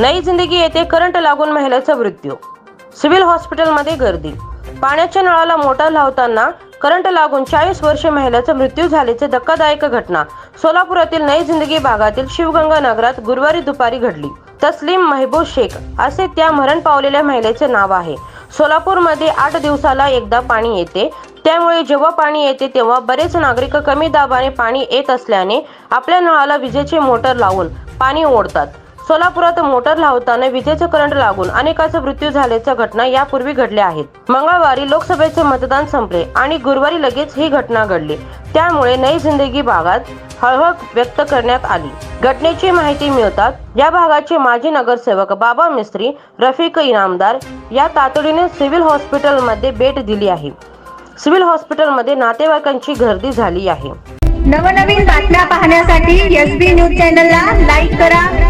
नई जिंदगी येथे करंट लागून महिलेचा मृत्यू. सिव्हिल हॉस्पिटलमध्ये गर्दी. पाण्याच्या नळाला मोटर लावताना करंट लागून चाळीस वर्ष महिलेचा मृत्यू झाल्याचे धक्कादायक घटना. सोलापुरातील नई जिंदगी भागातील शिवगंगा नगरात गुरुवारी दुपारी घडली. तस्लीम महबूब शेख असे त्या मरण पावलेल्या महिलेचे नाव आहे. सोलापूरमध्ये आठ दिवसाला एकदा पाणी येते. त्यामुळे जेव्हा पाणी येते तेव्हा बरेच नागरिक कमी दाबाने पाणी येत असल्याने आपल्या नळाला विजेचे मोटर लावून पाणी ओढतात. सोलापुरात मोटर लावताना विजेचे करंट लागून अनेकाचा मृत्यू झाल्याच्या घटना यापूर्वी घडल्या आहेत. मंगळवारी लोकसभेचे मतदान संपले आणि गुरुवारी लगेच ही घटना घडली. त्यामुळे नई जिंदगी भागात हळहळ व्यक्त करण्यात आली. घटनेची माहिती मिळतात या भागाचे माजी नगरसेवक बाबा मिस्त्री रफिक इनामदार या तातडीने सिव्हिल हॉस्पिटलमध्ये भेट दिली आहे. सिव्हिल हॉस्पिटलमध्ये नातेवाईकांची गर्दी झाली आहे. नवनवीन बातम्या पाहण्यासाठी एस बी न्यूज चॅनलला लाईक करा.